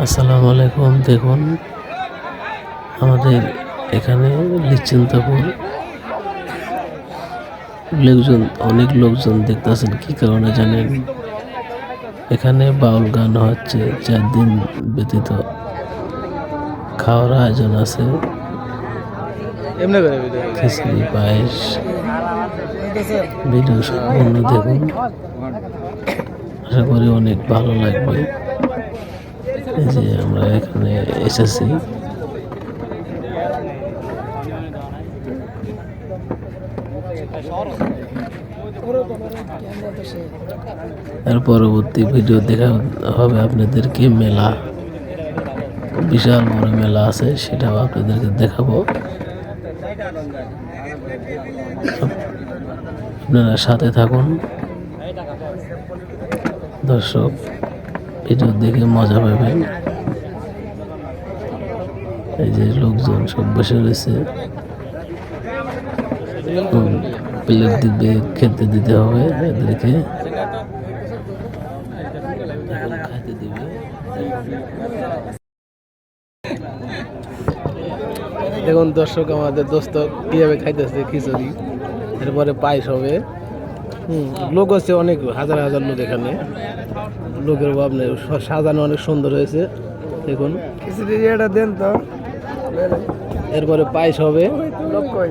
আসসালামু আলাইকুম। দেখুন আমাদের এখানে লিচিন্তাপুর লোকজন অনেক লোকজন দেখতেছেন কি কারণে জানেন? এখানে বাউল গান হচ্ছে চার দিন ব্যতীত খাওয়ার আয়োজন আছে। খিচড়ি পায়েস ভিডিও সম্পূর্ণ দেখুন। আশা করি অনেক ভালো লাগবে। যে আমরা এখানে এসেছি। এর পরবর্তী ভিডিও দেখা হবে আপনাদেরকে মেলা। বিশাল বড় মেলা আছে, সেটাও আপনাদেরকে দেখাবো। আপনারা সাথে থাকুন। দর্শক ভিডিও দেখে মজা পাবেন এই যে লোকজন সব বসে রয়েছে। প্লেট দিবে, খেতে দিতে হবে এদেরকে। দেখুন দর্শক, আমাদের দোস্ত কীভাবে খাইতেছে খিচুড়ি, এরপরে পায়েস হবে। হুম লোক আছে অনেক হাজার হাজার লোক এখানে। লোকের অভাব নেই সাজানো অনেক সুন্দর হয়েছে দেখুন। এটা দেন তো। এরপরে পায়েস হবে। লোক কই?